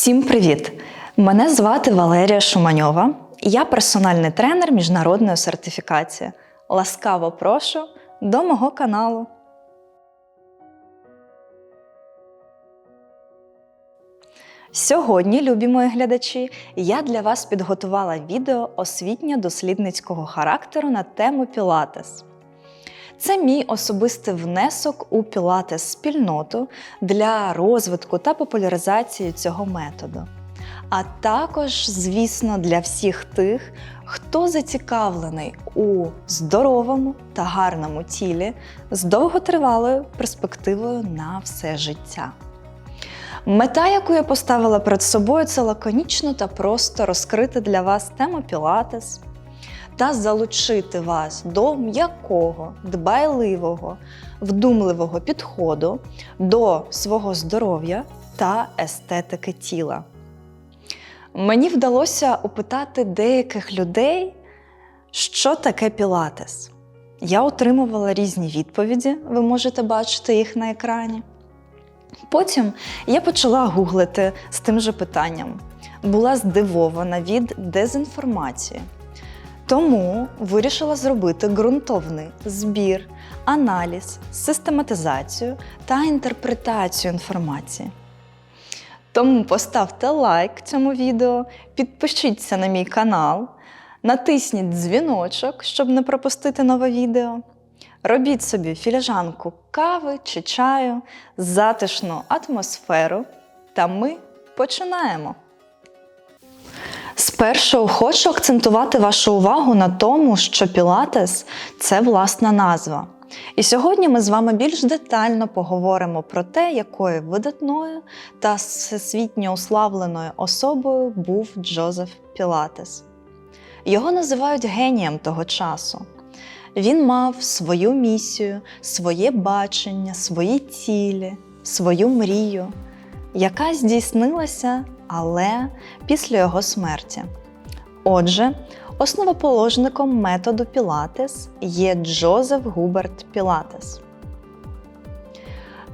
Всім привіт! Мене звати Валерія Шуманьова. Я персональний тренер міжнародної сертифікації. Ласкаво прошу до мого каналу. Сьогодні, любі мої глядачі, я для вас підготувала відео освітньо-дослідницького характеру на тему Пілатес. Це мій особистий внесок у пілатес спільноту для розвитку та популяризації цього методу. А також, звісно, для всіх тих, хто зацікавлений у здоровому та гарному тілі з довготривалою перспективою на все життя. Мета, яку я поставила перед собою, це лаконічно та просто розкрити для вас тему пілатес та залучити вас до м'якого, дбайливого, вдумливого підходу до свого здоров'я та естетики тіла. Мені вдалося опитати деяких людей, що таке пілатес. Я отримувала різні відповіді, ви можете бачити їх на екрані. Потім я почала гуглити з тим же питанням, була здивована від дезінформації. Тому вирішила зробити ґрунтовний збір, аналіз, систематизацію та інтерпретацію інформації. Тому поставте лайк цьому відео, підпишіться на мій канал, натисніть дзвіночок, щоб не пропустити нове відео. Робіть собі філіжанку кави чи чаю, затишну атмосферу, та ми починаємо. Спершу хочу акцентувати вашу увагу на тому, що Пілатес це власна назва. І сьогодні ми з вами більш детально поговоримо про те, якою видатною та всесвітньо уславленою особою був Джозеф Пілатес. Його називають генієм того часу. Він мав свою місію, своє бачення, свої цілі, свою мрію, яка здійснилася, але після його смерті. Отже, основоположником методу Пілатес є Джозеф Губерт Пілатес.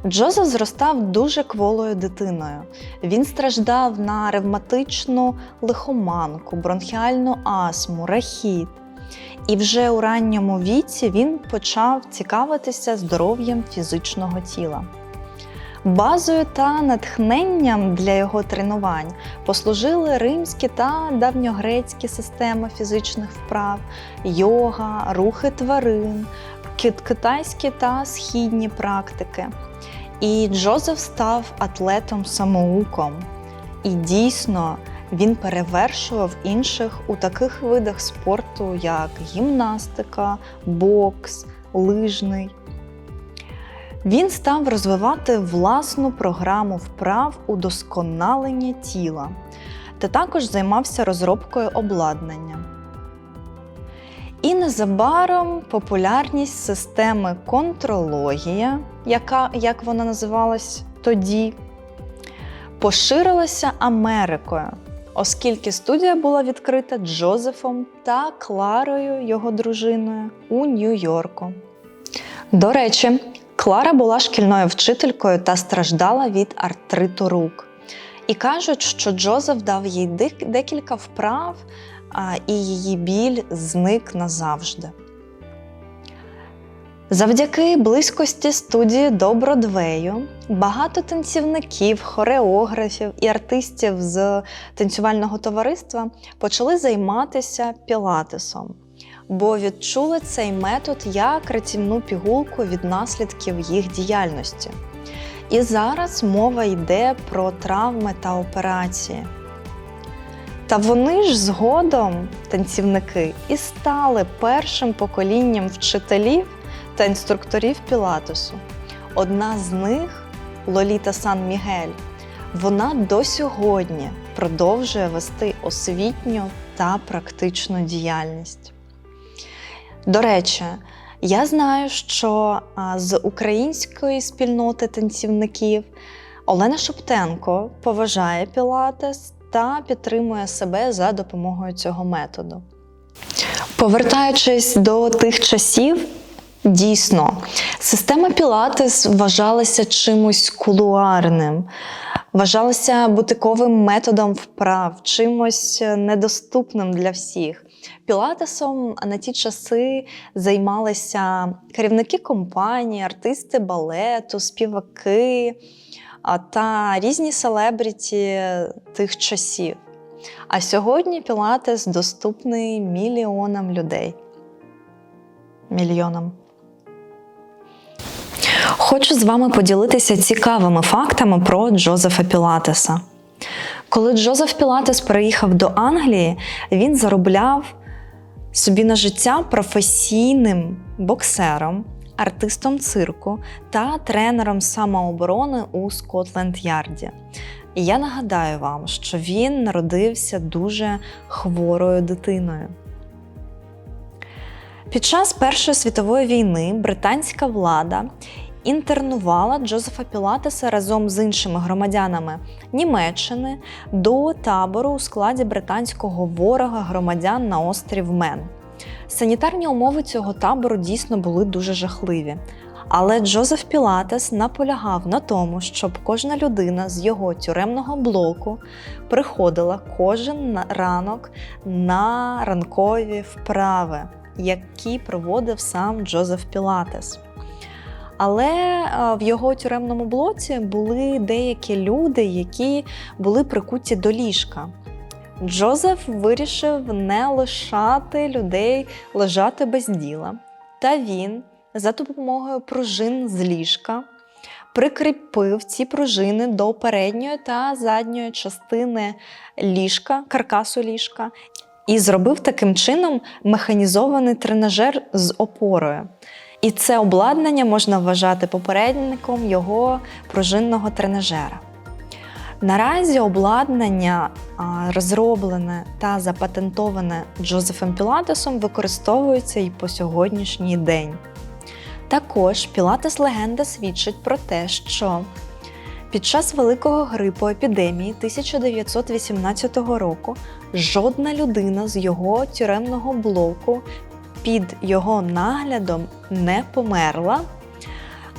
Джозеф зростав дуже кволою дитиною. Він страждав на ревматичну лихоманку, бронхіальну астму, рахіт. І вже у ранньому віці він почав цікавитися здоров'ям фізичного тіла. Базою та натхненням для його тренувань послужили римські та давньогрецькі системи фізичних вправ, йога, рухи тварин, китайські та східні практики. І Джозеф став атлетом-самоуком. І дійсно він перевершував інших у таких видах спорту, як гімнастика, бокс, лижний. Він став розвивати власну програму вправ удосконалення тіла та також займався розробкою обладнання. І незабаром популярність системи контрологія, яка, як вона називалась тоді, поширилася Америкою, оскільки студія була відкрита Джозефом та Кларою, його дружиною, у Нью-Йорку. До речі, Клара була шкільною вчителькою та страждала від артриту рук. І кажуть, що Джозеф дав їй декілька вправ, і її біль зник назавжди. Завдяки близькості студії до Бродвею багато танцівників, хореографів і артистів з танцювального товариства почали займатися пілатесом бо відчули цей метод як рятівну пігулку від наслідків їх діяльності. І зараз мова йде про травми та операції. Та вони ж згодом, танцівники, і стали першим поколінням вчителів та інструкторів Пілатесу. Одна з них Лоліта Сан Мігель, вона до сьогодні продовжує вести освітню та практичну діяльність. До речі, я знаю, що з української спільноти танцівників Олена Шоптенко поважає Пілатес та підтримує себе за допомогою цього методу. Повертаючись до тих часів, дійсно, система Пілатес вважалася чимось кулуарним. вважалося бутиковим методом вправ, чимось недоступним для всіх. Пілатесом на ті часи займалися керівники компанії, артисти балету, співаки та різні селебріті тих часів. А сьогодні Пілатес доступний мільйонам людей. Мільйонам. Хочу з вами поділитися цікавими фактами про Джозефа Пілатеса. Коли Джозеф Пілатес переїхав до Англії, він заробляв собі на життя професійним боксером, артистом цирку та тренером самооборони у Скотленд-Ярді. І я нагадаю вам, що він народився дуже хворою дитиною. Під час Першої світової війни британська влада інтернувала Джозефа Пілатеса разом з іншими громадянами Німеччини до табору у складі британського ворога громадян на острів Мен. Санітарні умови цього табору дійсно були дуже жахливі. Але Джозеф Пілатес наполягав на тому, щоб кожна людина з його тюремного блоку приходила кожен ранок на ранкові вправи, які проводив сам Джозеф Пілатес. Але в його тюремному блоці були деякі люди, які були прикуті до ліжка. Джозеф вирішив не лишати людей лежати без діла. Та він за допомогою пружин з ліжка прикріпив ці пружини до передньої та задньої частини ліжка, каркасу ліжка, і зробив таким чином механізований тренажер з опорою. І це обладнання можна вважати попередником його пружинного тренажера. Наразі обладнання, розроблене та запатентоване Джозефом Пілатесом, використовується і по сьогоднішній день. Також Пілатес легенда свідчить про те, що під час великого грипу епідемії 1918 року жодна людина з його тюремного блоку під його наглядом не померла.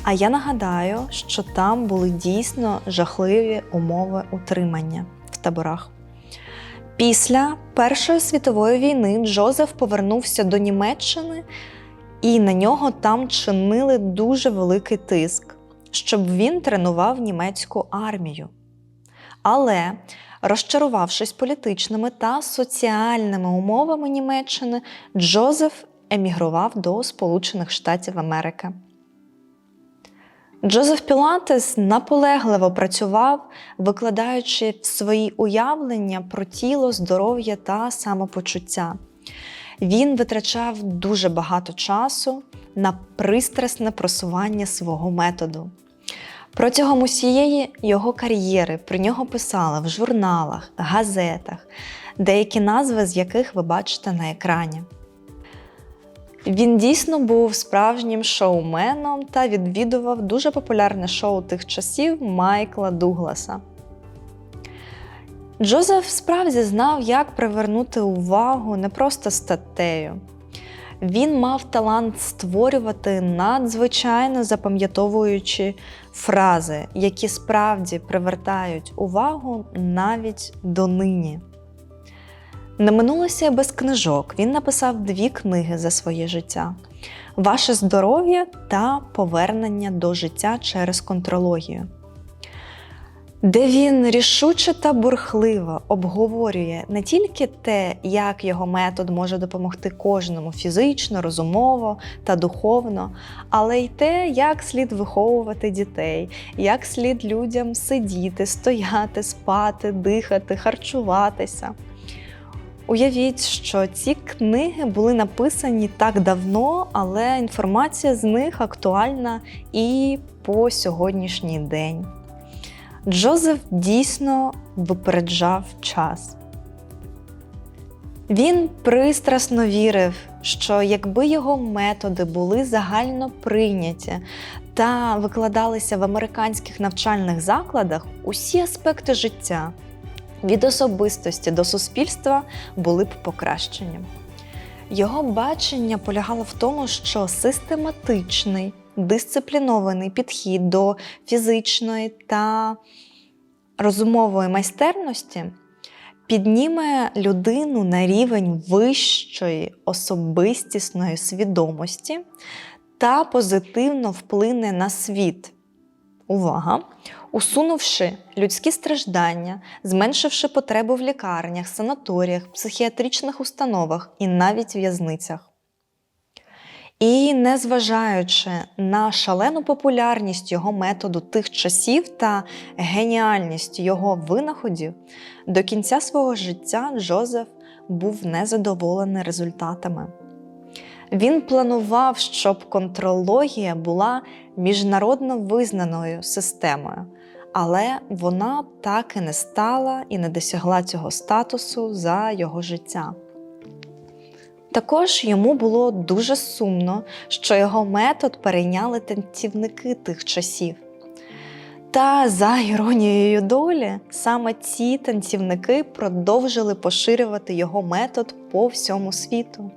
А я нагадаю, що там були дійсно жахливі умови утримання в таборах. Після Першої світової війни Джозеф повернувся до Німеччини, і на нього там чинили дуже великий тиск, щоб він тренував німецьку армію. Але, розчарувавшись політичними та соціальними умовами Німеччини, Джозеф емігрував до Сполучених Штатів Америки. Джозеф Пілатес наполегливо працював, викладаючи свої уявлення про тіло, здоров'я та самопочуття. Він витрачав дуже багато часу на пристрасне просування свого методу. Протягом усієї його кар'єри про нього писали в журналах, газетах, деякі назви з яких ви бачите на екрані. Він дійсно був справжнім шоуменом та відвідував дуже популярне шоу тих часів Майкла Дугласа. Джозеф справді знав, як привернути увагу не просто статтею. Він мав талант створювати надзвичайно запам'ятовуючі фрази, які справді привертають увагу навіть донині. Не минулося без книжок. Він написав дві книги за своє життя: Ваше здоров'я та повернення до життя через контрологію, де він рішуче та бурхливо обговорює не тільки те, як його метод може допомогти кожному фізично, розумово та духовно, але й те, як слід виховувати дітей, як слід людям сидіти, стояти, спати, дихати, харчуватися. Уявіть, що ці книги були написані так давно, але інформація з них актуальна і по сьогоднішній день. Джозеф дійсно випереджав час. Він пристрасно вірив, що якби його методи були загально прийняті та викладалися в американських навчальних закладах, усі аспекти життя від особистості до суспільства були б покращені. Його бачення полягало в тому, що систематичний, дисциплінований підхід до фізичної та розумової майстерності підніме людину на рівень вищої особистісної свідомості та позитивно вплине на світ. Увага! Усунувши людські страждання, зменшивши потребу в лікарнях, санаторіях, психіатричних установах і навіть в'язницях. І незважаючи на шалену популярність його методу тих часів та геніальність його винаходів, до кінця свого життя Джозеф був незадоволений результатами. Він планував, щоб контрологія була міжнародно визнаною системою, але вона так і не стала і не досягла цього статусу за його життя. Також йому було дуже сумно, що його метод перейняли танцівники тих часів. Та за іронією долі, саме ці танцівники продовжили поширювати його метод по всьому світу.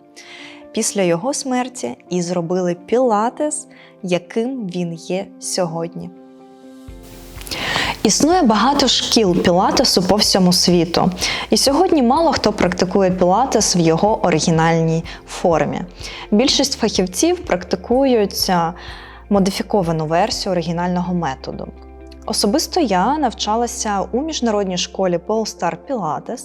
Після його смерті і зробили пілатес, яким він є сьогодні. Існує багато шкіл пілатесу по всьому світу, і сьогодні мало хто практикує пілатес в його оригінальній формі. Більшість фахівців практикують модифіковану версію оригінального методу. Особисто я навчалася у міжнародній школі Polestar Pilates,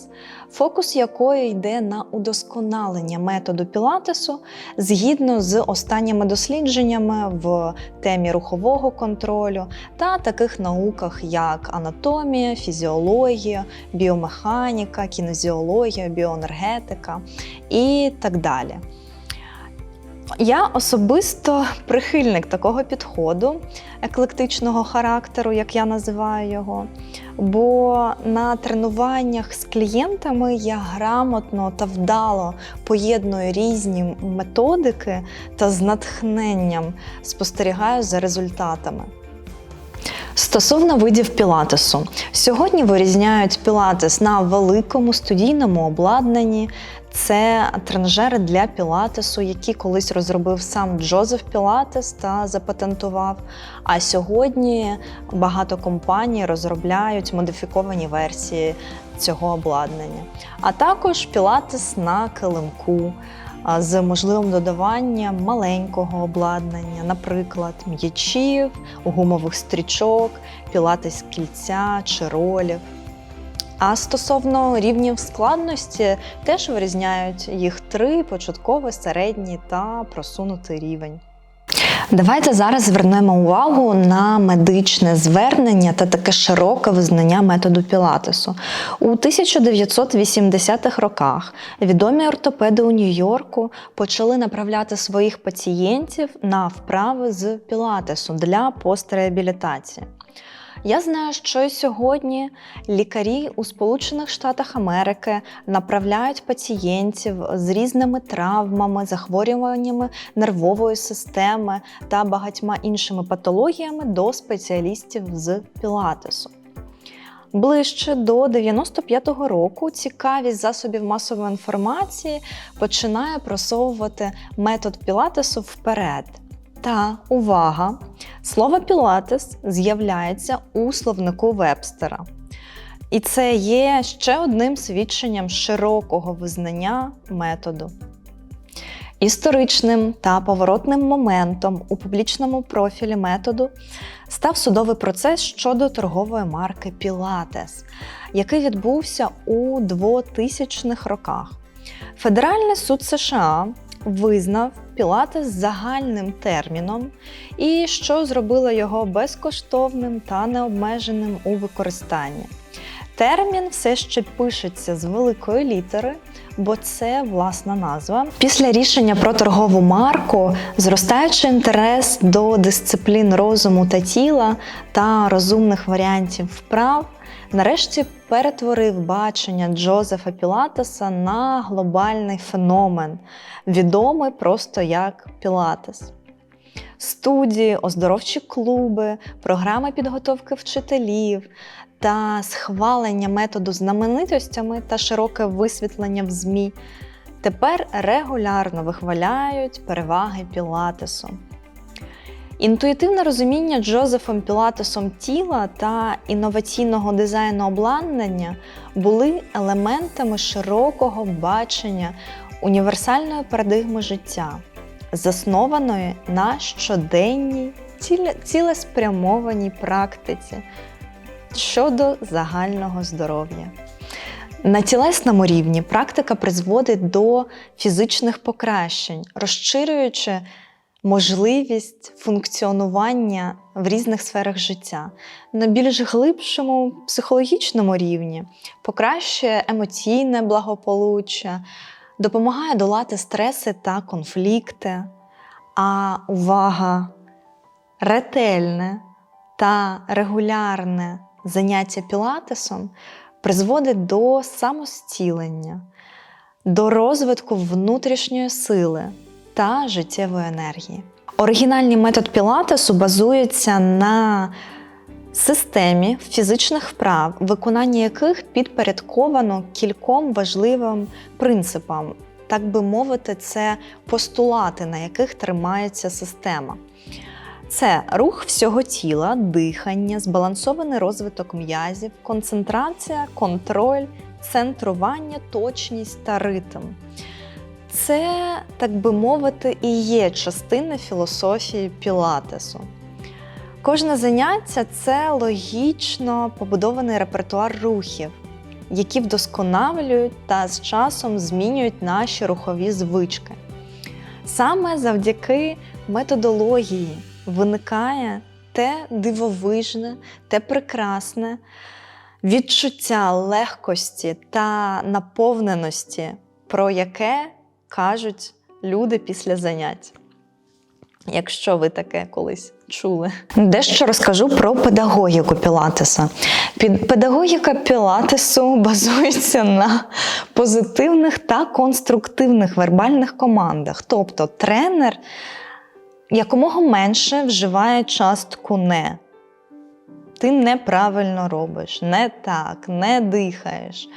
фокус якої йде на удосконалення методу пілатесу згідно з останніми дослідженнями в темі рухового контролю та таких науках, як анатомія, фізіологія, біомеханіка, кінезіологія, біоенергетика і так далі. Я особисто прихильник такого підходу, еклектичного характеру, як я називаю його. Бо на тренуваннях з клієнтами я грамотно та вдало поєдную різні методики та з натхненням спостерігаю за результатами. Стосовно видів пілатесу, сьогодні вирізняють пілатес на великому студійному обладнанні. Це тренажери для пілатесу, які колись розробив сам Джозеф Пілатес та запатентував. А сьогодні багато компаній розробляють модифіковані версії цього обладнання. А також пілатес на килимку з можливим додаванням маленького обладнання, наприклад, м'ячів, гумових стрічок, пілатес кільця чи ролів. А стосовно рівнів складності, теж вирізняють їх три: початковий, середній та просунутий рівень. Давайте зараз звернемо увагу на медичне звернення та таке широке визнання методу пілатесу. У 1980-х роках відомі ортопеди у Нью-Йорку почали направляти своїх пацієнтів на вправи з пілатесу для постреабілітації. Я знаю, що сьогодні лікарі у Сполучених Штатах Америки направляють пацієнтів з різними травмами, захворюваннями нервової системи та багатьма іншими патологіями до спеціалістів з пілатесу. Ближче до 95-го року цікавість засобів масової інформації починає просовувати метод пілатесу вперед. Та увага! Слово пілатес з'являється у словнику Вебстера. І це є ще одним свідченням широкого визнання методу. Історичним та поворотним моментом у публічному профілі методу став судовий процес щодо торгової марки Пілатес, який відбувся у 2000-х роках. Федеральний суд США визнав пілатес загальним терміном і що зробило його безкоштовним та необмеженим у використанні. Термін все ще пишеться з великої літери, бо це власна назва. Після рішення про торгову марку, зростаючи інтерес до дисциплін розуму та тіла та розумних варіантів вправ, нарешті перетворив бачення Джозефа Пілатеса на глобальний феномен, відомий просто як Пілатес. Студії, оздоровчі клуби, програми підготовки вчителів та схвалення методу знаменитостями та широке висвітлення в ЗМІ тепер регулярно вихваляють переваги Пілатесу. Інтуїтивне розуміння Джозефом Пілатесом тіла та інноваційного дизайну обладнання були елементами широкого бачення універсальної парадигми життя, заснованої на щоденній цілеспрямованій практиці щодо загального здоров'я. На тілесному рівні практика призводить до фізичних покращень, розширюючи можливість функціонування в різних сферах життя. На більш глибшому психологічному рівні покращує емоційне благополуччя, допомагає долати стреси та конфлікти. А увага, ретельне та регулярне заняття пілатесом призводить до самостілення, до розвитку внутрішньої сили та життєвої енергії. Оригінальний метод пілатесу базується на системі фізичних вправ, виконання яких підпорядковано кільком важливим принципам, так би мовити, це постулати, на яких тримається система. Це рух всього тіла, дихання, збалансований розвиток м'язів, концентрація, контроль, центрування, точність та ритм. Це, так би мовити, і є частина філософії Пілатесу. Кожне заняття це логічно побудований репертуар рухів, які вдосконалюють та з часом змінюють наші рухові звички. Саме завдяки методології виникає те дивовижне, те прекрасне відчуття легкості та наповненості, про яке кажуть люди після занять. Якщо ви таке колись чули. Дещо розкажу про педагогіку Пілатеса. Педагогіка Пілатесу базується на позитивних та конструктивних вербальних командах. Тобто тренер якомога менше вживає частку не. Ти неправильно робиш, не так, не дихаєш.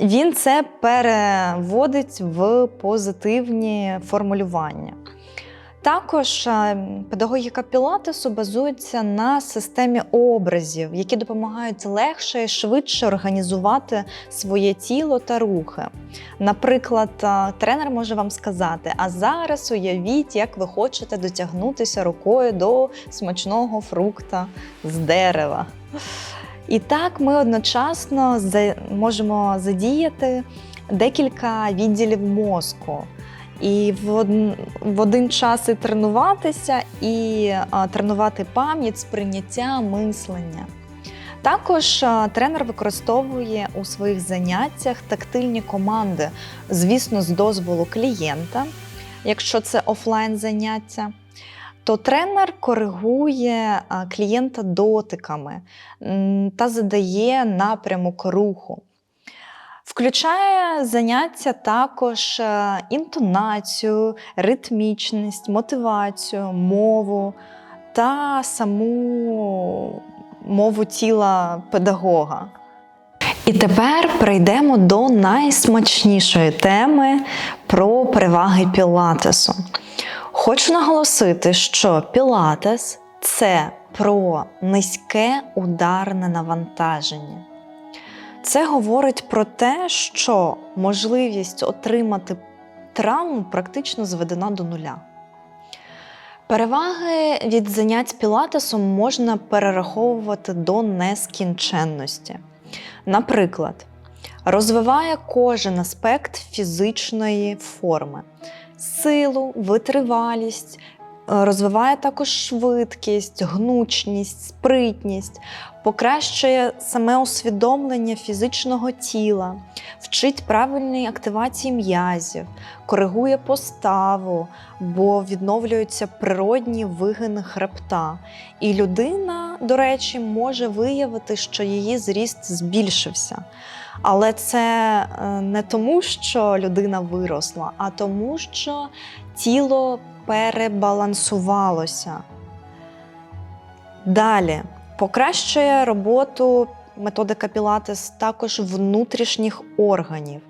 Він це переводить в позитивні формулювання. Також е, педагогіка Пілатесу базується на системі образів, які допомагають легше і швидше організувати своє тіло та рухи. Наприклад, е, тренер може вам сказати: а зараз уявіть, як ви хочете дотягнутися рукою до смачного фрукта з дерева. І так ми одночасно можемо задіяти декілька відділів мозку. І в один, час і тренуватися, і тренувати пам'ять, сприйняття, мислення. Також тренер використовує у своїх заняттях тактильні команди, звісно, з дозволу клієнта, якщо це офлайн заняття. То тренер коригує клієнта дотиками та задає напрямок руху. Включає заняття також е, інтонацію, ритмічність, мотивацію, мову та саму мову тіла педагога. І тепер перейдемо до найсмачнішої теми про переваги пілатесу. Хочу наголосити, що пілатес це про низьке ударне навантаження. Це говорить про те, що можливість отримати травму практично зведена до нуля. Переваги від занять пілатесом можна перераховувати до нескінченності. Наприклад, розвиває кожен аспект фізичної форми, силу, витривалість, е, розвиває також швидкість, гнучність, спритність, покращує саме усвідомлення фізичного тіла, вчить правильній активації м'язів, коригує поставу, бо відновлюються природні вигини хребта. І людина, до речі, може виявити, що її зріст збільшився. Але це е, не тому, що людина виросла, а тому, що тіло перебалансувалося. Далі покращує роботу методика Пілатес також внутрішніх органів.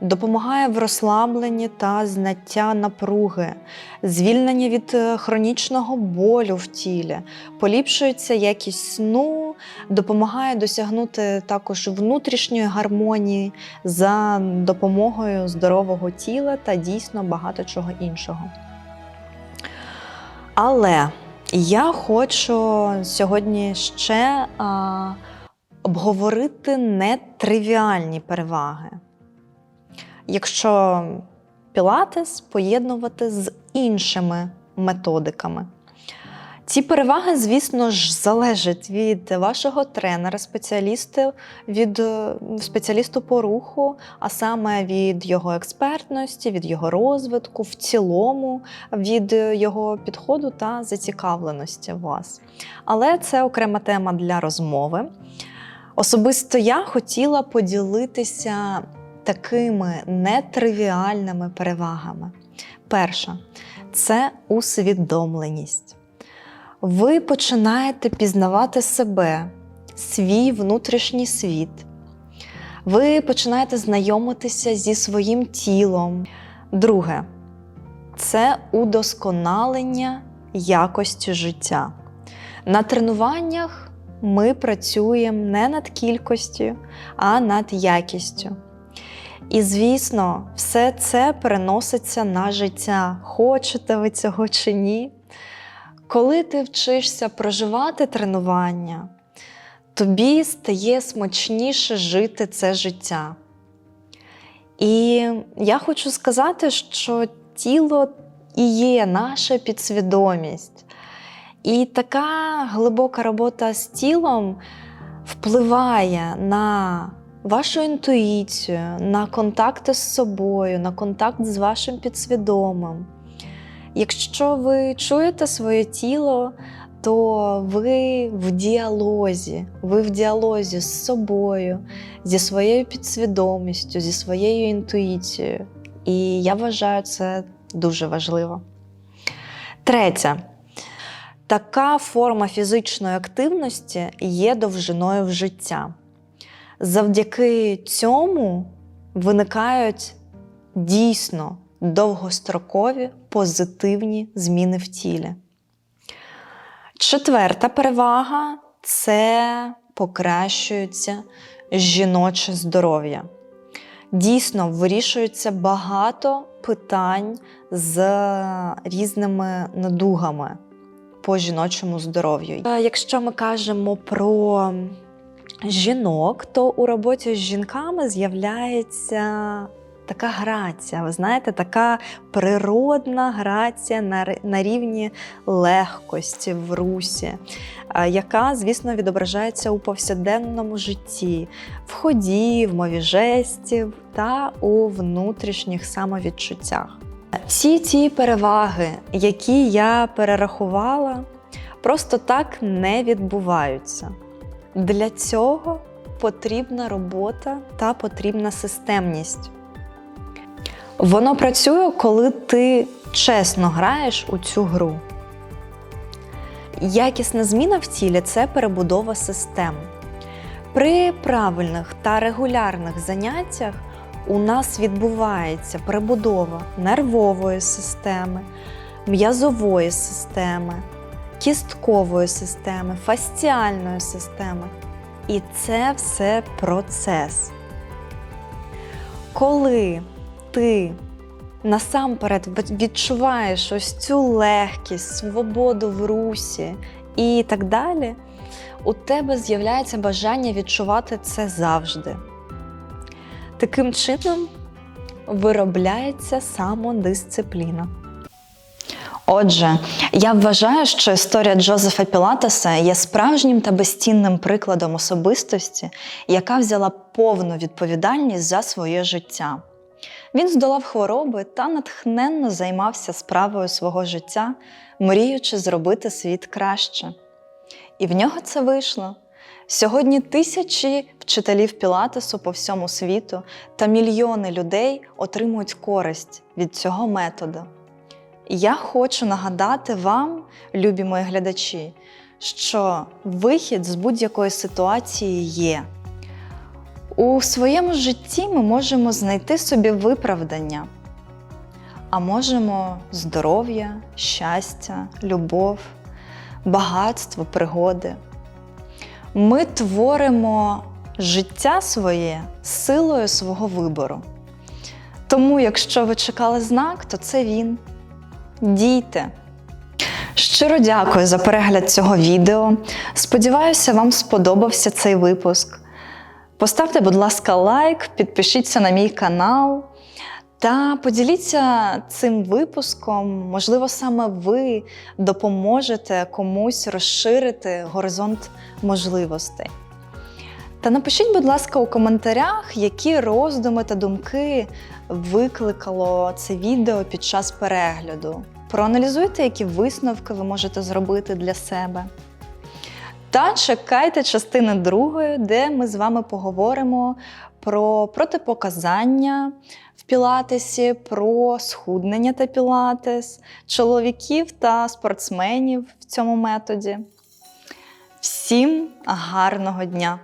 допомагає в розслабленні та зняття напруги, звільнення від е, хронічного болю в тілі, поліпшується якість сну, допомагає досягнути також внутрішньої гармонії за допомогою здорового тіла та дійсно багато чого іншого. Але я хочу сьогодні ще а, обговорити нетривіальні переваги. Якщо пілатес поєднувати з іншими методиками. Ці переваги, звісно ж, залежать від вашого тренера, спеціалісту, від е, спеціалісту по руху, а саме від його експертності, від його розвитку, в цілому, від його підходу та зацікавленості в вас. Але це окрема тема для розмови. Особисто я хотіла поділитися такими нетривіальними перевагами. Перша це усвідомленість. Ви починаєте пізнавати себе, свій внутрішній світ. Ви починаєте знайомитися зі своїм тілом. Друге це удосконалення якості життя. На тренуваннях ми працюємо не над кількістю, а над якістю. І, звісно, все це переноситься на життя. Хочете ви цього чи ні? Коли ти вчишся проживати тренування, тобі стає смачніше жити це життя. І я хочу сказати, що тіло і є наша підсвідомість. І така глибока робота з тілом впливає на вашу інтуїцію, на контакти з собою, на контакт з вашим підсвідомим. Якщо ви чуєте своє тіло, то ви в діалозі, ви в діалозі з собою, зі своєю підсвідомістю, зі своєю інтуїцією. І я вважаю це дуже важливо. Третє. Така форма фізичної активності є довжиною в життя. Завдяки цьому виникають дійсно довгострокові позитивні зміни в тілі. Четверта перевага це покращується жіноче здоров'я. Дійсно, вирішується багато питань з різними надугами по жіночому здоров'ю. Е, Якщо ми кажемо про жінок, то у роботі з жінками з'являється така грація, ви знаєте, така природна грація на, на рівні легкості в русі, е, яка, звісно, відображається у повсякденному житті, в ході, в мові жестів та у внутрішніх самовідчуттях. Всі ці переваги, які я перерахувала, просто так не відбуваються. Для цього потрібна робота та потрібна системність. Воно працює, коли ти чесно граєш у цю гру. Якісна зміна в тілі це перебудова систем. При правильних та регулярних заняттях у нас відбувається перебудова нервової системи, м'язової системи, кісткової системи, фасціальної системи. І це все процес. Коли ти насамперед відчуваєш ось цю легкість, свободу в русі і так далі, у тебе з'являється бажання відчувати це завжди. Таким чином виробляється самодисципліна. Отже, я вважаю, що історія Джозефа Пілатеса є справжнім та безцінним прикладом особистості, яка взяла повну відповідальність за своє життя. Він здолав хвороби та натхненно займався справою свого життя, мріючи зробити світ краще. І в нього це вийшло. Сьогодні тисячі вчителів Пілатесу по всьому світу та мільйони людей отримують користь від цього методу. Я хочу нагадати вам, любі мої глядачі, що вихід з будь-якої ситуації є. У своєму житті ми можемо знайти собі виправдання, а можемо здоров'я, щастя, любов, багатство, пригоди. Ми творимо життя своє силою свого вибору. Тому, якщо ви чекали знак, то це він. Дійте. Щиро дякую за перегляд цього відео. Сподіваюся, вам сподобався цей випуск. Поставте, будь ласка, лайк, підпишіться на мій канал та поділіться цим випуском. Можливо, саме ви допоможете комусь розширити горизонт можливостей. Та напишіть, будь ласка, у коментарях, які роздуми та думки викликало це відео під час перегляду. Проаналізуйте, які висновки ви можете зробити для себе. Та чекайте частини другої, де ми з вами поговоримо про протипоказання в пілатесі, про схуднення та пілатес, чоловіків та спортсменів в цьому методі. Всім гарного дня!